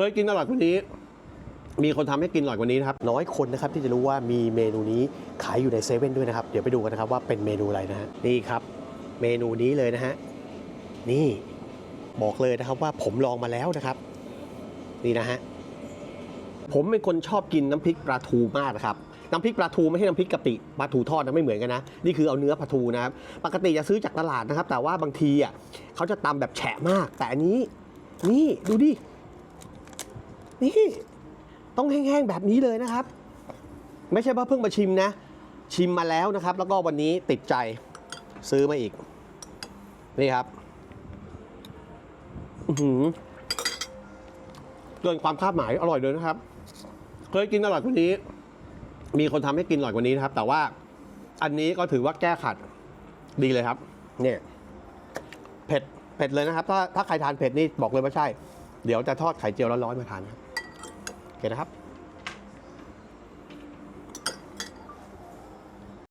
เคยกินอร่อยกว่านี้ มีคนทำให้กินอร่อยกว่านี้นะครับ น้อยคนนะครับที่จะรู้ว่ามีเมนูนี้ขายอยู่ในเซเว่นด้วยนะครับ เดี๋ยวไปดูกันนะครับว่าเป็นเมนูอะไรนะฮะ นี่ครับ เมนูนี้เลยนะฮะ นี่บอกเลยนะครับว่าผมลองมาแล้วนะครับ นี่นะฮะ ผมเป็นคนชอบกินน้ำพริกปลาทูมากนะครับน้ำพริกปลาทูไม่ใช่น้ำพริกกะปิปลาทูทอดนะไม่เหมือนกันนะ นี่คือเอาเนื้อปลาทูนะครับ ปกติจะซื้อจากตลาดนะครับ แต่ว่าบางทีอะเขาจะตำแบบแฉะมาก แต่อันนี้ นี่ดูดิ นี่ต้องแห้งๆแบบนี้เลยนะครับ ไม่ใช่ว่าเพิ่งมาชิมนะ ชิมมาแล้วนะครับ แล้วก็วันนี้ติดใจซื้อมาอีก นี่ครับอือหือเกินความคาดหมายอร่อยเลยนะครับ เคยกินอร่อยกว่านี้ มีคนทำให้กินอร่อยกว่านี้นะครับ แต่ว่าอันนี้ก็ถือว่าแก้ขัดดีเลยครับ เนี่ยเผ็ดเผ็ดเลยนะครับ ถ้าถ้าใครทานเผ็ดนี่บอกเลยว่าใช่ เดี๋ยวจะทอดไข่เจียวร้อนๆมาทานครับ เคนะครับ